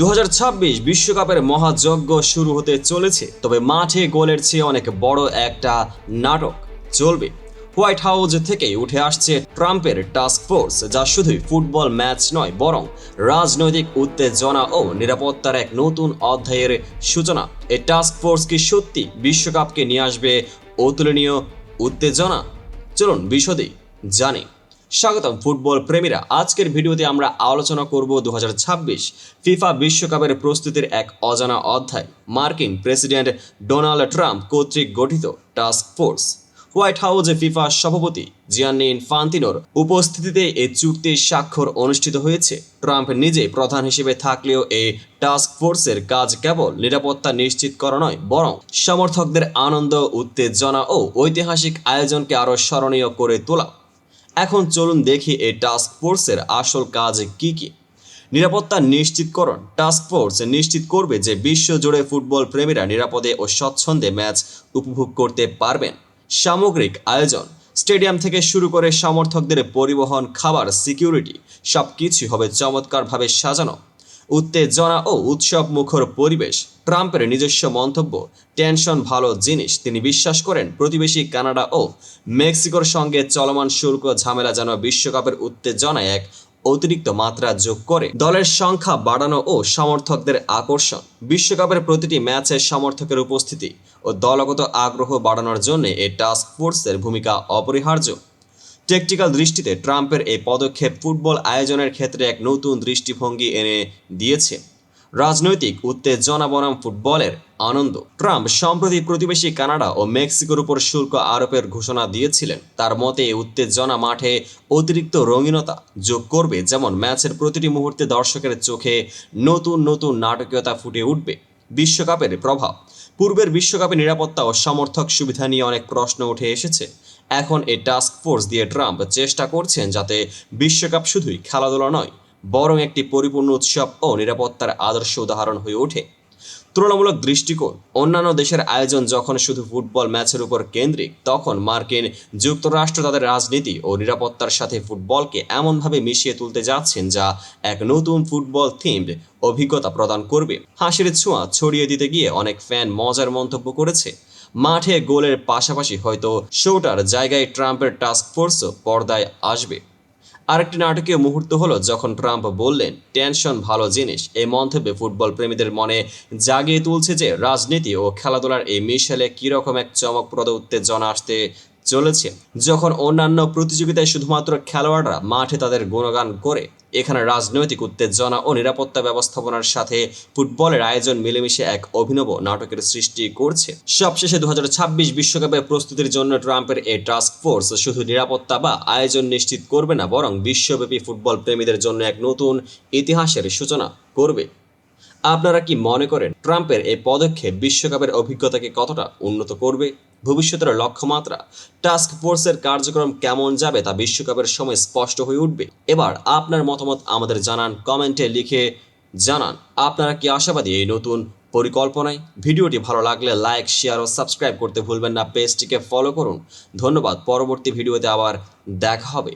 দু বিশ্বকাপের মহাযজ্ঞ শুরু হতে চলেছে, তবে মাঠে গোলের চেয়ে অনেক বড় একটা নাটক চলবে। হোয়াইট হাউস থেকে উঠে আসছে ট্রাম্পের টাস্ক ফোর্স, যা শুধুই ফুটবল ম্যাচ নয়, বরং রাজনৈতিক উত্তেজনা ও নিরাপত্তার এক নতুন অধ্যায়ের সূচনা। এই টাস্ক ফোর্স কি সত্যি বিশ্বকাপকে নিয়ে আসবে অতুলনীয় উত্তেজনা? চলুন বিশদে জানি। স্বাগতম ফুটবল প্রেমীরা। আজকের ভিডিওতে আমরা আলোচনা করব দু হাজার ছাব্বিশ ফিফা বিশ্বকাপের প্রস্তুতির এক অজানা অধ্যায়। মার্কিন প্রেসিডেন্ট ডোনাল্ড ট্রাম্প কর্তৃক গঠিত টাস্ক ফোর্স। হোয়াইট হাউসে ফিফা সভাপতি জিয়ান্নি ইনফান্তিনোর উপস্থিতিতে এই চুক্তির স্বাক্ষর অনুষ্ঠিত হয়েছে। ট্রাম্প নিজে প্রধান হিসেবে থাকলেও এই টাস্ক ফোর্সের কাজ কেবল নিরাপত্তা নিশ্চিত করা নয়, বরং সমর্থকদের আনন্দ, উত্তেজনা ও ঐতিহাসিক আয়োজনকে আরও স্মরণীয় করে তোলা। এখন চলুন দেখি এই টাস্ক ফোর্সের আসল কাজ কি কি। নিরাপত্তা নিশ্চিতকরণ। টাস্ক ফোর্স নিশ্চিত করবে যে বিশ্বজুড়ে ফুটবল প্রেমীরা নিরাপদে ও স্বচ্ছন্দে ম্যাচ উপভোগ করতে পারবেন। সামগ্রিক আয়োজন। স্টেডিয়াম থেকে শুরু করে সমর্থকদের পরিবহন, খাবার সিকিউরিটি সব কিছুই হবে চমৎকারভাবে সাজানো। উত্তেজনা ও উৎসব মুখর পরিবেশ, ট্রাম্পের নিজস্ব মন্তব্য, টেনশন ভালো জিনিস তিনি বিশ্বাস করেন প্রতিবেশী কানাডা ও মেক্সিকোর সঙ্গে চলমান শুল্ক ঝামেলা যেন বিশ্বকাপের উত্তেজনায় এক অতিরিক্ত মাত্রা যোগ করে। দলের সংখ্যা বাড়ানো ও সমর্থকদের আকর্ষণ, বিশ্বকাপের প্রতিটি ম্যাচে সমর্থকের উপস্থিতি ও দলগত আগ্রহ বাড়ানোর জন্য এই টাস্ক ফোর্সের ভূমিকা অপরিহার্য। টেকটিক্যাল দৃষ্টিতে ট্রাম্পের এই পদক্ষেপ ফুটবল আয়োজনের ক্ষেত্রে এক নতুন দৃষ্টিভঙ্গি এনে দিয়েছে। রাজনৈতিক উত্তেজনা বনাম ফুটবলের আনন্দ। ট্রাম্প সম্প্রতি প্রতিবেশী কানাডা ও মেক্সিকোর উপর শুল্ক আরোপের ঘোষণা দিয়েছিলেন। তার মতে উত্তেজনা মাঠে অতিরিক্ত রঙিনতা যোগ করবে, যেমন ম্যাচের প্রতিটি মুহূর্তে দর্শকের চোখে নতুন নতুন নাটকীয়তা ফুটে উঠবে। বিশ্বকাপের প্রভাব। পূর্বের বিশ্বকাপে নিরাপত্তা ও সমর্থক সুবিধা নিয়ে অনেক প্রশ্ন উঠে এসেছে। এখন এই টাস্ক ফোর্স দিয়ে ট্রাম্প চেষ্টা করছেন যাতে বিশ্বকাপ শুধুই খেলাধুলা নয়, বরং একটি পরিপূর্ণ উৎসব ও নিরাপত্তার আদর্শ উদাহরণ হয়ে ওঠে। তুলনামূলক দৃষ্টিকোণ, অন্যান্য দেশের আয়োজন যখন শুধু ফুটবল ম্যাচের উপর কেন্দ্রিক, তখন মার্কিন যুক্তরাষ্ট্র তাদের রাজনীতি ও নিরাপত্তার সাথে ফুটবলকে এমনভাবে মিশিয়ে তুলতে যাচ্ছেন যা এক নতুন ফুটবল থিমড অভিজ্ঞতা প্রদান করবে। হাসির ছোঁয়া ছড়িয়ে দিতে গিয়ে অনেক ফ্যান মজার মন্তব্য করেছে। মাঠে গোলের পাশাপাশি হয়তো শোটার জায়গায় ট্রাম্পের টাস্ক ফোর্সও পর্দায় আসবে। আরেকটি নাটকীয় মুহূর্ত হলো যখন ট্রাম্প বললেন টেনশন ভালো জিনিস। এই মন্তব্যে ফুটবল প্রেমীদের মনে জাগিয়ে তুলছে যে রাজনীতি ও খেলাধুলার এই মিশেলে কীরকম এক চমকপ্রদ উত্তেজনা আসতে চলেছে। যখন অন্যান্য প্রতিযোগিতায় শুধুমাত্র খেলোয়াড়রা মাঠে তাদের গুণগান করে এখানে রাজনৈতিক উত্তেজনা ও নিরাপত্তা ব্যবস্থাপনার সাথে ফুটবলের আয়োজন মিলেমিশে এক অভিনব নাটকের সৃষ্টি করছে। সবশেষে দু হাজার বিশ্বকাপের প্রস্তুতির জন্য ট্রাম্পের এই টাস্ক ফোর্স শুধু নিরাপত্তা বা আয়োজন নিশ্চিত করবে না, বরং বিশ্বব্যাপী ফুটবল প্রেমীদের জন্য এক নতুন ইতিহাসের সূচনা করবে। আপনারা কি মনে করেন, ট্রাম্পের এই পদক্ষেপ বিশ্বকাপের অভিজ্ঞতাকে কতটা উন্নত করবে? ভবিষ্যতের লক্ষ্যমাত্রা। টাস্ক ফোর্সের কার্যক্রম কেমন যাবে তা বিশ্বকাপের সময় স্পষ্ট হয়ে উঠবে। এবার আপনার মতামত আমাদের জানান কমেন্টে লিখে জানান। আপনারা কি আশাবাদী এই নতুন পরিকল্পনায়? ভিডিওটি ভালো লাগলে লাইক, শেয়ার ও সাবস্ক্রাইব করতে ভুলবেন না। পেজটিকে ফলো করুন। ধন্যবাদ। পরবর্তী ভিডিওতে আবার দেখা হবে।